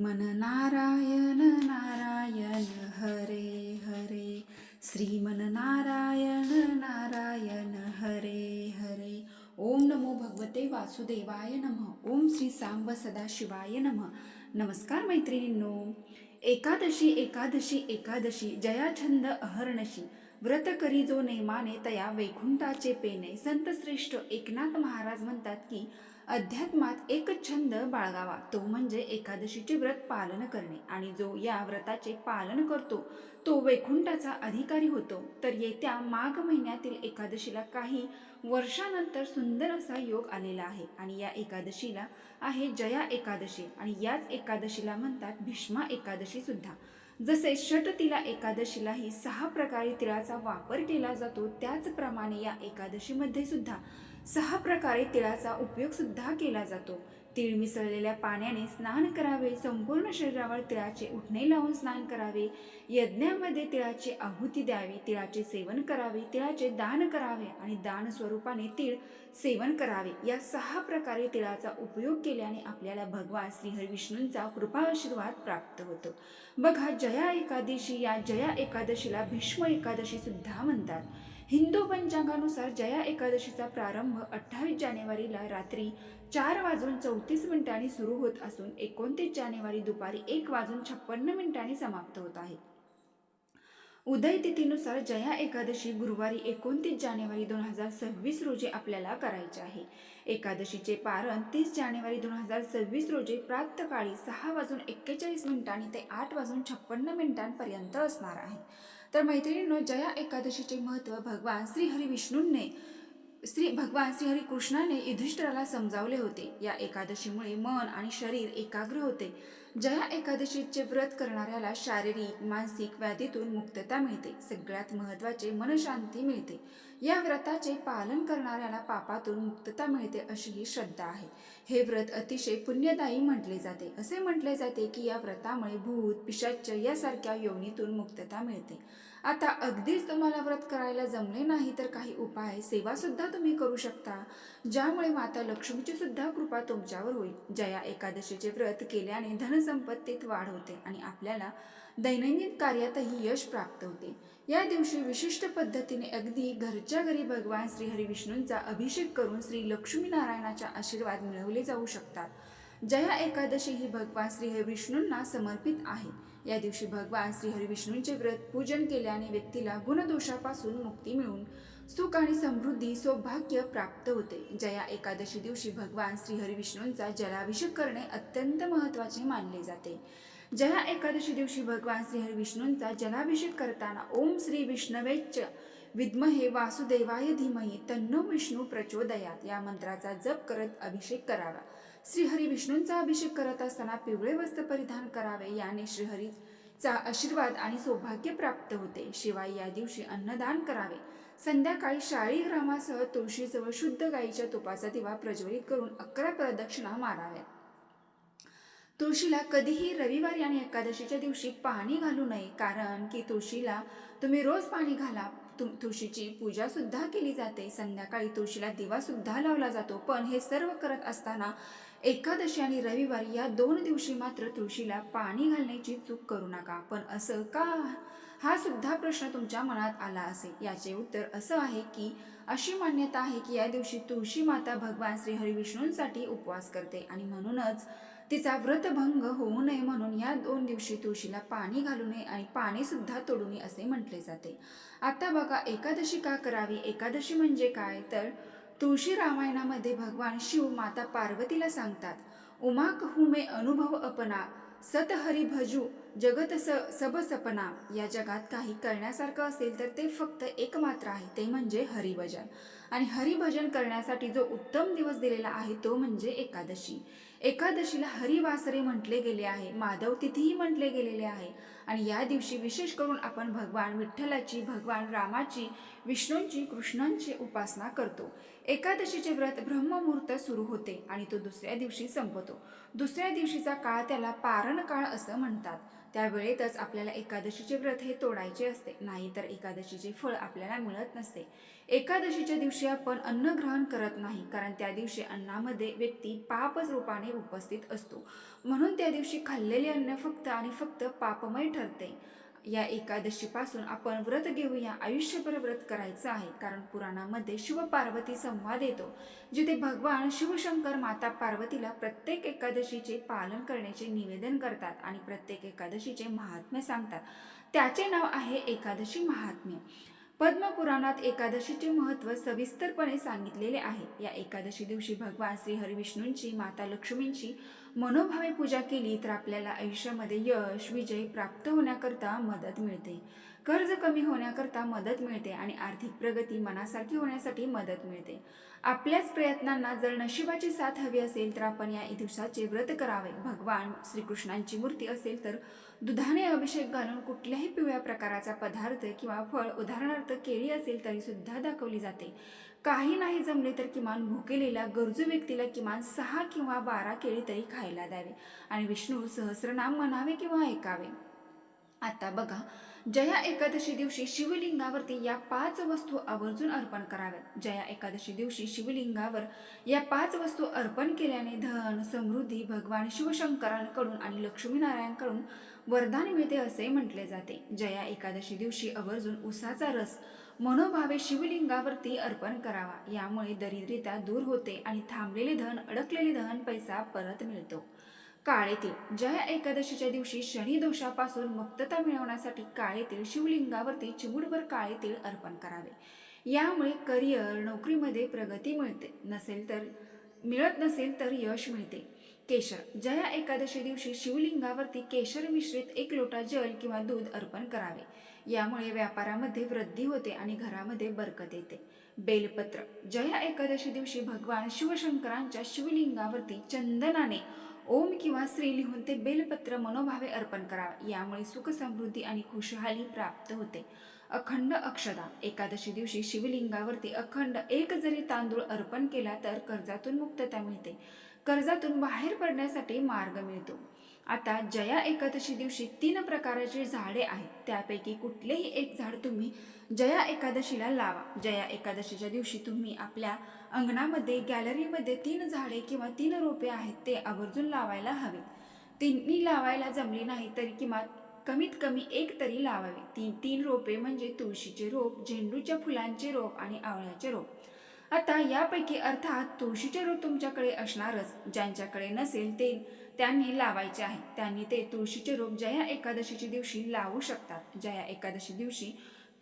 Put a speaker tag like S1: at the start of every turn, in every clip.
S1: मन नारायण नारायण हरे हरे। श्रीमन नारायण नारायण हरे हरे। ओम नमो भगवते वासुदेवाय नमः। ओम श्री सांब सदाशिवाय नमः। नमस्कार मैत्रिणींनो। एकादशी एकादशी एकादशी जयाछंद अहर्णशी। व्रत करी जो नेमाने तया वैकुंठाचे पेने संत श्रेष्ठ एकनाथ महाराज म्हणतात की अध्यात्मात एक छंद बाळगावा तो म्हणजे एकादशीचे व्रत पालन करणे. आणि जो या व्रताचे पालन करतो तो वैकुंठाचा अधिकारी होतो. तर येत्या माघ महिन्यातील एकादशीला काही वर्षानंतर सुंदर असा योग आलेला आहे. आणि या एकादशीला आहे जया एकादशी. आणि याच एकादशीला म्हणतात भीष्मा एकादशी सुद्धा. जसे षटतिला एकादशीलाही सहा प्रकारे तिळाचा वापर केला जातो त्याचप्रमाणे या एकादशीमध्ये सुद्धा सहा प्रकारे तिळाचा उपयोग सुद्धा केला जातो. तीळ मिसळलेल्या पाण्याने स्नान करावे संपूर्ण शरीरावर तिळाचे उठणे लावून स्नान करावे यज्ञामध्ये तिळाची आहुती द्यावी तिळाचे सेवन करावे तिळाचे दान करावे आणि दान स्वरूपाने तीळ सेवन करावे. या सहा प्रकारे तिळाचा उपयोग केल्याने आपल्याला भगवान श्रीहरी विष्णूंचा कृपा आशीर्वाद प्राप्त होतो. बघा जया एकादशी या जया एकादशीला भीष्म एकादशी सुद्धा म्हणतात. हिंदू पंचांगानुसार जया एकादशीचा प्रारंभ अठ्ठावीस जानेवारीला रात्री चार वाजून चौतीस मिनिटांनी सुरू होत असून एकोणतीस जानेवारी दुपारी एक वाजून छप्पन्न मिनिटांनी समाप्त होत आहे. उदय तिथीनुसार जया एकादशी गुरुवारी एकोणतीस जानेवारी दोन हजार सव्वीस रोजी आपल्याला करायचे आहे. एकादशीचे पारण तीस जानेवारी दोन हजार सव्वीस रोजी प्रातकाळी सहा वाजून एक्केचाळीस मिनिटांनी ते आठ वाजून छप्पन्न मिनिटांपर्यंत असणार आहे. तर मैत्रिणींनो जया एकादशीचे महत्त्व भगवान श्रीहरी विष्णूंने श्री भगवान श्रीहरी कृष्णाने युधिष्ठराला समजावले होते. या एकादशीमुळे मन आणि शरीर एकाग्र होते. जया एकादशीचे व्रत करणाऱ्याला शारीरिक मानसिक व्याधीतून मुक्तता मिळते सगळ्यात महत्त्वाचे मनशांती मिळते. या व्रताचे पालन करणाऱ्याला पापातून मुक्तता मिळते अशी ही श्रद्धा आहे. हे व्रत अतिशय पुण्यदायी म्हटले जाते. असे म्हटले जाते की या व्रतामुळे भूत पिशाच्च यासारख्या योनीतून मुक्तता मिळते. आता अगदीच तुम्हाला व्रत करायला जमले नाही तर काही उपाय सेवासुद्धा तुम्ही करू शकता. ज्यामुळे माता लक्ष्मीची सुद्धा कृपा तुमच्यावर होईल. जया एकादशीचे व्रत केल्याने धनसंपत्तीत वाढ होते आणि आपल्याला दैनंदिन कार्यातही यश प्राप्त होते. या दिवशी विशिष्ट पद्धतीने अगदी घरच्या घरी भगवान श्री विष्णूंचा अभिषेक करून श्री लक्ष्मीनारायणाचा आशीर्वाद मिळवले जाऊ शकतात. जया एकादशी ही भगवान श्री विष्णूंना समर्पित आहे. या दिवशी भगवान श्रीहरिविष्णूंचे विष्णूंचे व्रत पूजन केल्याने व्यक्तीला गुणदोषापासून मुक्ती मिळून सुख आणि समृद्धी सौभाग्य प्राप्त होते. जया एकादशी दिवशी भगवान श्रीहरिविष्णूंचा विष्णूंचा जलाभिषेक करणे अत्यंत महत्त्वाचे मानले जाते. जया एकादशी दिवशी भगवान श्रीहरिविष्णूंचा विष्णूंचा जलाभिषेक करताना ओम श्री विष्णवेच्च विद्महे वासुदेवाय धीमही तन्नो विष्णू प्रचोदयात या मंत्राचा जप करत अभिषेक करावा. श्रीहरी विष्णूंचा अभिषेक करत असताना पिवळे वस्त्र परिधान करावे याने श्रीहरीचा आशीर्वाद आणि सौभाग्य प्राप्त होते. शिवाय या दिवशी अन्नदान करावे. संध्याकाळी शाळीग्रामासह तुळशीजवळ शुद्ध गाईच्या तुपाचा दिवा प्रज्वलित करून अकरा प्रदक्षिणा माराव्या तुळशीला कधीही रविवारी आणि एकादशीच्या दिवशी पाणी घालू नये कारण की तुळशीला तुम्ही रोज पाणी घाला. तुम तुळशीची पूजासुद्धा केली जाते. संध्याकाळी तुळशीला दिवासुद्धा लावला जातो. पण हे सर्व करत असताना एकादशी आणि रविवारी या दोन दिवशी मात्र तुळशीला पाणी घालण्याची चूक करू नका. पण असं का? हा सुद्धा प्रश्न तुमच्या मनात आला असेल. याचे उत्तर असं आहे की अशी मान्यता आहे की या दिवशी तुळशी माता भगवान श्री हरिविष्णूंसाठी उपवास करते आणि म्हणूनच तिचा व्रतभंग होऊ नये म्हणून या दोन दिवशी तुळशीला पाणी घालू नये आणि पाणी सुद्धा तोडू नये असे म्हटले जाते. आता बघा एकादशी का करावी? एकादशी म्हणजे काय? तर तुळशी रामायणामध्ये भगवान शिव माता पार्वतीला सांगतात उमा कहू मे अनुभव अपना सत हरी भजू जगत स सब सपना या जगात काही करण्यासारखं असेल तर ते फक्त एकमात्र आहे ते म्हणजे हरिभजन. आणि हरिभजन करण्यासाठी जो उत्तम दिवस दिलेला आहे तो म्हणजे एकादशी. एकादशीला हरिवासरे म्हटले गेले आहे माधव तिथीही म्हटले गेलेले आहे. आणि या दिवशी विशेष करून आपण भगवान विठ्ठलाची भगवान रामाची विष्णूंची कृष्णांची उपासना करतो. एकादशीचे व्रत ब्रह्ममुहूर्त सुरू होते आणि तो दुसऱ्या दिवशी संपतो. दुसऱ्या दिवशीचा काळ त्याला पारण काळ असं म्हणतात. त्यावेळेतच आपल्याला एकादशीचे व्रत हे तोडायचे असते. नाहीतर एकादशीचे फळ आपल्याला मिळत नसते. एकादशीच्या दिवशी आपण अन्न ग्रहण करत नाही कारण त्या दिवशी अन्नामध्ये व्यक्ती पापच रूपाने उपस्थित असतो. म्हणून त्या दिवशी खाल्लेले अन्न फक्त आणि फक्त पापमय ठरते. या एकादशीपासून आपण व्रत घेऊया. आयुष्यभर व्रत करायचं आहे. कारण पुराणामध्ये शिव पार्वती संवाद येतो जिथे भगवान शिवशंकर माता पार्वतीला प्रत्येक एकादशीचे पालन करण्याचे निवेदन करतात आणि प्रत्येक एकादशीचे महात्म्य सांगतात. त्याचे नाव आहे एकादशी महात्म्य. पद्मपुराणात एकादशीचे महत्त्व सविस्तरपणे सांगितलेले आहे. या एकादशी दिवशी भगवान श्री हरिविष्णूंची माता लक्ष्मींची मनोभावे पूजा केली तर आपल्याला आयुष्यामध्ये यश विजय प्राप्त होण्याकरता मदत मिळते. कर्ज कमी होण्याकरता मदत मिळते आणि आर्थिक प्रगती मनासारखी होण्यासाठी मदत मिळते. आपल्याच प्रयत्नांना जर नशिबाची साथ हवी असेल तर आपण या दिवसाचे व्रत करावे. भगवान श्रीकृष्णांची मूर्ती असेल तर दुधाने अभिषेक घालून कुठल्याही पिवळ्या प्रकाराचा पदार्थ किंवा फळ उदाहरणार्थ केळी असेल तरी सुद्धा दाखवली जाते. काही नाही जमले तर किमान भुकेलेल्या गरजू व्यक्तीला किमान सहा किंवा बारा केळी तरी खायला द्यावे आणि विष्णू सहस्रनाम म्हणावे किंवा ऐकावे. आता बघा जया एकादशी दिवशी शिवलिंगावरती या पाच वस्तू आवर्जून अर्पण कराव्यात. जया एकादशी दिवशी शिवलिंगावर या पाच वस्तू अर्पण केल्याने धन समृद्धी भगवान शिवशंकरांकडून आणि लक्ष्मीनारायणकडून वरदान मिळते असे म्हटले जाते. जया एकादशी दिवशी आवर्जून उसाचा रस मनोभावे शिवलिंगावरती अर्पण करावा. यामुळे दरिद्रता दूर होते आणि थांबलेले धन अडकलेले धन पैसा परत मिळतो. काळे तीळ जया एकादशीच्या दिवशी शनी दोषापासून मुक्तता मिळवण्यासाठी काळे तीळ शिवलिंगावरती चिमुडभर काळे तीळ अर्पण करावे. यामुळे करिअर नोकरीमध्ये प्रगती मिळते. नसेल तर मिळत नसेल तर यश मिळते. केशर. जया एकादशी दिवशी शिवलिंगावरती केशर मिश्रित एक लोटा जल किंवा दूध अर्पण करावे. यामुळे व्यापारामध्ये वृद्धी होते आणि घरामध्ये बरकत येते. बेलपत्र. जया एकादशी दिवशी भगवान शिवशंकरांच्या शिवलिंगावरती चंदनाने ओम किंवा श्री लिहून ते बेलपत्र मनोभावे अर्पण करावे. यामुळे सुख समृद्धी आणि खुशहाली प्राप्त होते. अखंड अक्षदा. एकादशी दिवशी शिवलिंगावरती अखंड एक जरी तांदूळ अर्पण केला तर कर्जातून मुक्तता मिळते. कर्जातून बाहेर पडण्यासाठी मार्ग मिळतो. आता जया एकादशी दिवशी तीन प्रकारची झाडे आहेत. त्यापैकी कुठलेही एक झाड तुम्ही जया एकादशीला लावा. जया एकादशीच्या दिवशी तुम्ही आपल्या अंगणामध्ये गॅलरीमध्ये तीन झाडे किंवा तीन रोपे आहेत ते आवर्जून लावायला हवे तिन्ही लावायला जमली नाही तरी किमान कमीत कमी एक तरी लावावे. तीन तीन रोपे म्हणजे तुळशीचे रोप झेंडूच्या फुलांचे रोप आणि आवळ्याचे रोप. आता यापैकी अर्थात तुळशीचे रोप तुमच्याकडे असणारच. ज्यांच्याकडे नसेल ते त्यांनी लावायचे आहे. त्यांनी ते तुळशीचे रोप जया एकादशीच्या दिवशी लावू शकतात. जया एकादशी दिवशी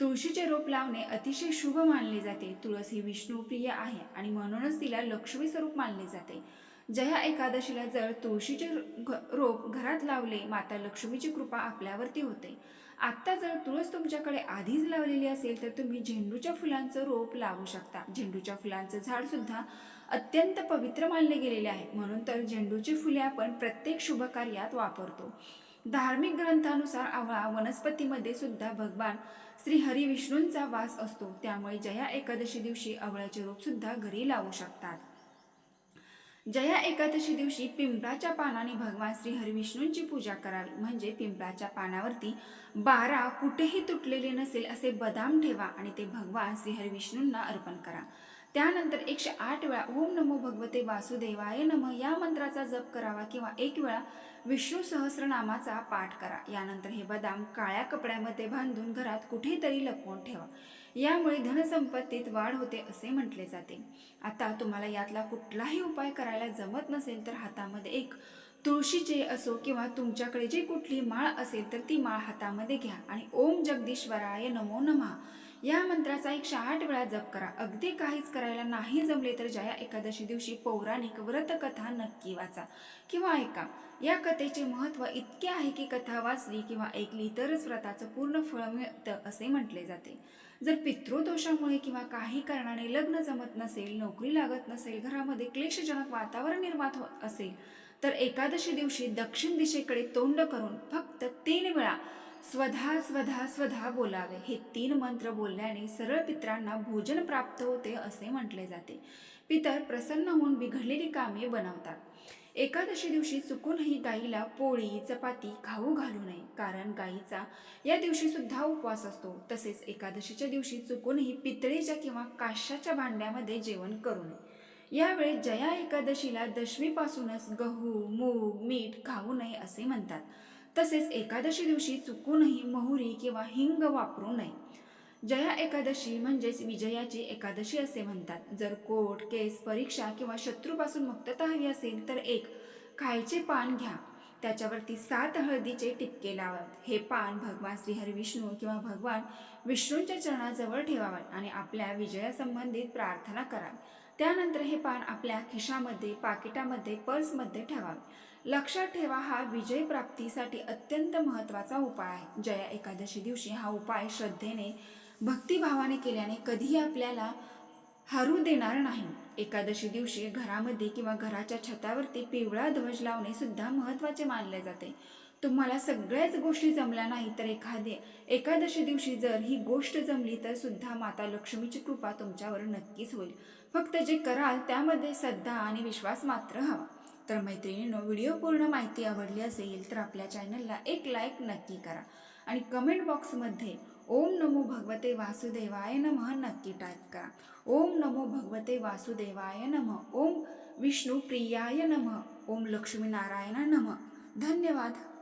S1: तुळशीचे रोप लावणे अतिशय शुभ मानले जाते. तुळस ही विष्णुप्रिय आहे आणि म्हणूनच तिला लक्ष्मी स्वरूप मानले जाते. जया एकादशीला जर तुळशीचे घ- रोप घरात लावले माता लक्ष्मीची कृपा आपल्यावरती होते. आत्ता जर तुळस तुमच्याकडे आधीच लावलेली असेल तर तुम्ही झेंडूच्या फुलांचं रोप लावू शकता. झेंडूच्या फुलांचं झाड सुद्धा अत्यंत पवित्र मानले गेलेले आहे. म्हणून तर झेंडूची फुले आपण प्रत्येक शुभ कार्यात वापरतो. धार्मिक ग्रंथानुसार आवळा वनस्पतीमध्ये सुद्धा भगवान श्री हरी विष्णूंचा वास असतो. त्यामुळे जया एकादशी दिवशी आवळ्याचे रोप सुद्धा घरी लावू शकतात. जया एकादशी दिवशी पिंपळाच्या पानाने भगवान श्री हरिविष्णूंची पूजा करावी म्हणजे पिंपळाच्या पानावरती बारा कुठेही तुटलेले नसेल असे बदाम ठेवा आणि ते भगवान श्री हरिविष्णूंना अर्पण करा. त्यानंतर एकशे आठ वेळा ओम नमो भगवते वासुदेवाय नम या मंत्राचा जप करावा किंवा एक वेळा विष्णू सहस्रनामाचा पाठ करा. यानंतर हे बदाम काळ्या कपड्यामध्ये बांधून घरात कुठेतरी लपवून ठेवा. यामुळे धनसंपत्तीत वाढ होते असे म्हटले जाते. आता तुम्हाला यातला कुठलाही उपाय करायला जमत नसेल तर हातामध्ये एक तुळशीचे असो किंवा तुमच्याकडे जे कुठली माळ असेल तर ती माळ हातामध्ये घ्या. आणि ओम जगदीश्वराय नमो नमः. या मंत्राचा एकशे आठ वेळा जप करा. अगदी काहीच करायला नाही जमले तर जया एकादशी दिवशी पौराणिक व्रतकथा नक्की वाचा. किंवा ऐका या कथेचे महत्त्व इतके आहे की कथा वाचली किंवा ऐकली तरच व्रताचं पूर्ण फळ मिळतं असे म्हटले जाते. जर पितृदोषामुळे किंवा काही कारणाने लग्न जमत नसेल नोकरी लागत नसेल घरामध्ये क्लेशजनक वातावरण निर्माण होत असेल तर एकादशी दिवशी दक्षिण दिशेकडे तोंड करून फक्त तीन वेळा स्वधा स्वधा स्वधा बोलावे. हे तीन मंत्र बोलल्याने सरळ पित्रांना भोजन प्राप्त होते असे म्हटले जाते. पितर प्रसन्न होऊन बिघडलेली कामे बनवतात. एकादशी दिवशी चुकूनही गाईला पोळी चपाती खाऊ घालू नये कारण गाईचा या दिवशी सुद्धा उपवास असतो. तसेच एकादशीच्या दिवशी चुकूनही पितळेच्या किंवा काशाच्या भांड्यामध्ये जेवण करू नये. यावेळी जया एकादशीला दशमीपासूनच गहू मूग मीठ खाऊ नये असे म्हणतात. तसेच एकादशी दिवशी चुकूनही मोहरी किंवा हिंग वापरू नये. जया एकादशी म्हणजेच विजयाची एकादशी असे म्हणतात. जर कोट केस परीक्षा किंवा शत्रूपासून मुक्तता हवी असेल तर एक खायचे पान घ्या. त्याच्यावरती सात हळदीचे टिपके लावावेत. हे पान भगवान श्रीहरी विष्णू किंवा भगवान विष्णूंच्या चरणाजवळ ठेवावे आणि आपल्या विजयासंबंधित प्रार्थना करावी. त्यानंतर हे पान आपल्या खिशामध्ये पाकिटामध्ये पर्समध्ये ठेवावे. लक्षात ठेवा हा विजय प्राप्तीसाठी अत्यंत महत्त्वाचा उपाय आहे. जया एकादशी दिवशी हा उपाय श्रद्धेने भक्तिभावाने केल्याने कधीही आपल्याला हरू देणार नाही. एकादशी दिवशी घरामध्ये किंवा घराच्या छतावरती पिवळा ध्वज लावणे सुद्धा महत्त्वाचे मानले जाते. तुम्हाला सगळ्याच गोष्टी जमल्या नाही तर एखादे एकादशी दिवशी जर ही गोष्ट जमली तर सुद्धा माता लक्ष्मीची कृपा तुमच्यावर नक्कीच होईल. फक्त जे कराल त्यामध्ये श्रद्धा आणि विश्वास मात्र हवा. तर मैत्रिणींनो व्हिडिओ पूर्ण माहिती आवडली असेल तर आपल्या चॅनलला एक लाईक नक्की करा. आणि कमेंट बॉक्समध्ये ओम नमो भगवते वासुदेवाय नमः नक्की टाईप करा. ओम नमो भगवते वासुदेवाय नमः. ओम विष्णू प्रियाय नमः. ओम लक्ष्मीनारायण नमः. धन्यवाद.